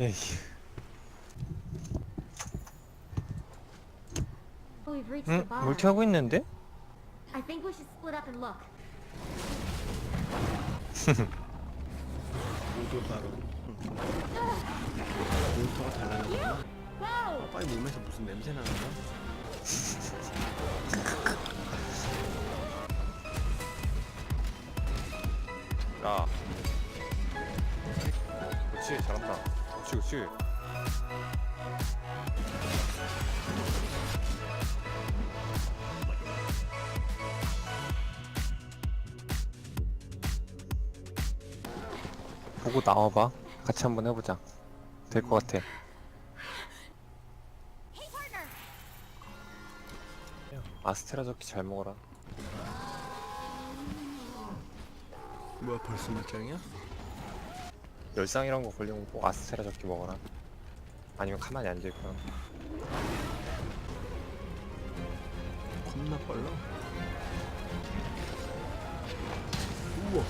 에이 Oh, 응? bar. 멀티하고 있는데? I think we should split up and look. 모두 바로 달라졌구나 Whoa! 빨리 몸에서 무슨 냄새 나는 거야? 야 그렇지 잘한다 그렇지 그렇지 보고 나와봐 같이 한번 해보자 될 것 같아! 아스테라 저키 잘 먹어라 뭐야 벌써 몇 장이야? 열상이란 거 걸리면 꼭 아스테라 저키 먹어라. 아니면 가만히 앉아있거나 겁나 빨라. 우와.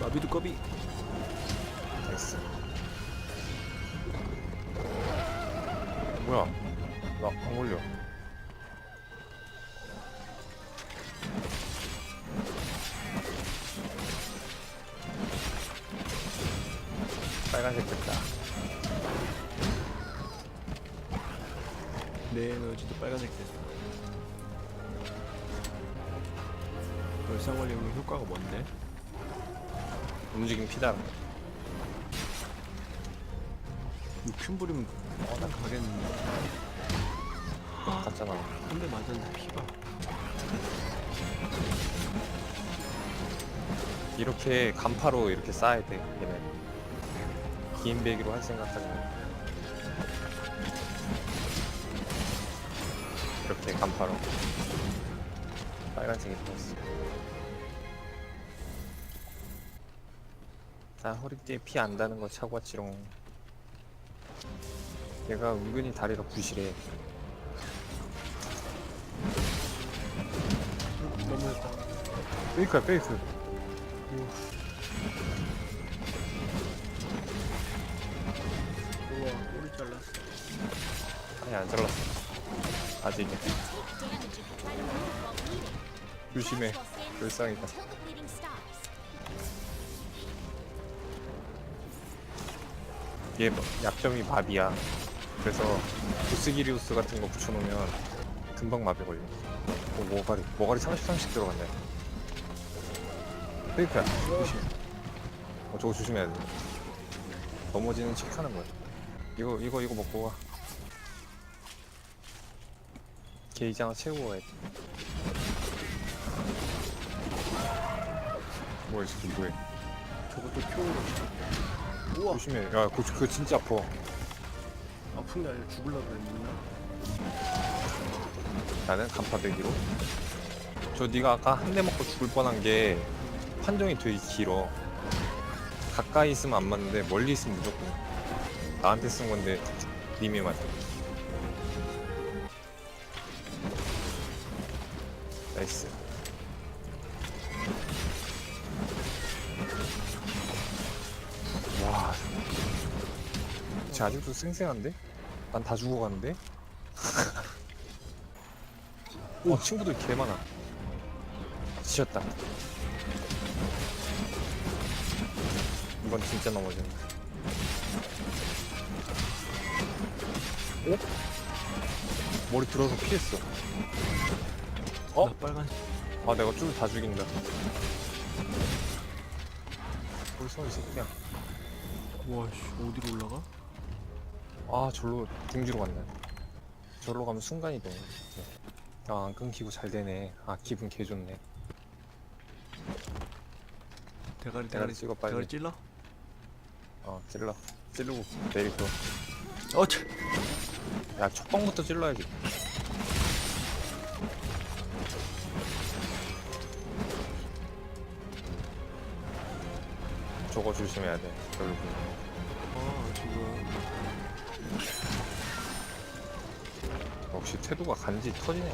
마비도 꺼비. 됐어 뭐야? 나 안 걸려 빨간색 됐다 내 에너지도 빨간색 됐어. 열상 관리면 효과가 뭔데? 움직임 피다 6층 부리면 뻔한 가겠는데. 한대 맞았는데 피가. 이렇게 간파로 이렇게 쌓아야 돼 얘는 긴 배기로 할 생각하면 이렇게 간파로. 빨간색이 들었어. 나 허리띠에 피 안 다는 거 차고 왔지롱. 얘가 은근히 다리가 부실해. 넘어졌다. 페이크야 페이크 아니 안 잘랐어. 아직이야 조심해. 불쌍이다. 얘 뭐- 약점이 마비야. 그래서 부스기리우스 같은 거 붙여놓으면 금방 마비 걸려. 오 모가리 모가리 30, 30 들어갔네. 페이크야 조심해. 어 저거 조심해야 돼. 넘어지는 척 하는 거야. 이거 이거 이거 먹고 가 게이지 하나 채우고 가야 돼 뭐야 이 새끼 뭐해? 저것도 표 우와. 조심해. 야 그거, 그거 진짜 아파. 아픈 게 아니라 죽을라 그랬나? 나는 간파배기로. 저 네가 아까 한 대 먹고 죽을 뻔한 게 판정이 되게 길어. 가까이 있으면 안 맞는데 멀리 있으면 무조건 나한테 쓴 건데 님이 맞아 나이스 와, 쟤 아직도 쌩쌩한데? 난 다 죽어가는데? 오 친구들 개 많아 지쳤다 이건 진짜 넘어진다 어? 머리 들어서 피했어 어? 나 빨간색 아 내가 줄다 죽인다. 벌써 이 새끼야 와씨 어디로 올라가? 아 절로 둥지로 갔네. 절로 가면 순간이동 아안 끊기고 잘 되네. 아 기분 개 좋네. 대가리 대가리 대가리 찍어, 빨리. 대가리 찔러? 어 찔러. 찌르고 내리고 어차! 야 첫방부터 찔러야지 저거 조심해야 돼. 결국. 아 지금 역시 태도가 간지 터지네.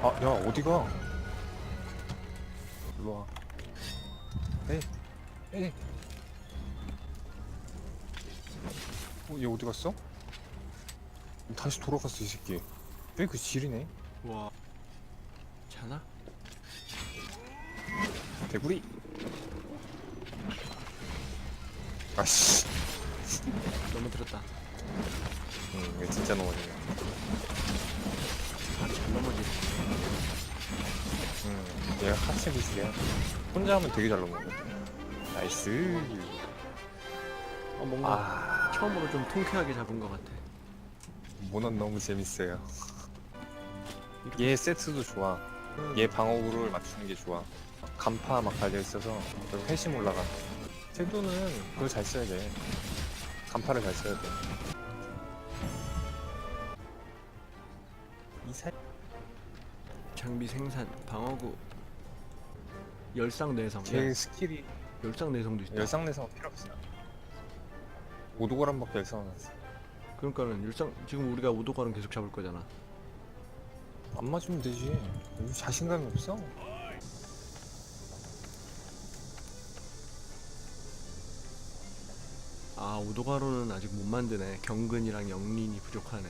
아, 야, 어디가? 일로 와. 에이, 에이. 어, 얘 어디 갔어? 다시 돌아갔어, 이 새끼. 에이, 그 지리네. 와. 자나? 개구리. 아씨. 넘어들었다. 응, 얘 진짜 넘어지네. 발이 잘 넘어지네. 응, 얘가 하체 기술이야. 혼자 하면 되게 잘 넘어져. 나이스. 어 뭔가 아, 처음으로 좀 통쾌하게 잡은 것 같아. 모넌 너무 재밌어요. 얘 세트도 좋아. 얘 방어구를 맞추는 게 좋아. 간파 막 달려 있어서 그리고 회심 올라가. 태도는 그걸 잘 써야 돼. 간파를 잘 써야 돼. 이사 장비 생산, 방어구, 열상 내성. 제 야, 스킬이 열상 내성도 있다. 열상내성 필요 없어. 오도거란밖에 열상 안 했어. 그러니까는 열상 지금 우리가 오도가는 계속 잡을 거잖아. 안 맞으면 되지. 왜 자신감이 없어? 아 오도가로는 아직 못 만드네. 경근이랑 영린이 부족하네.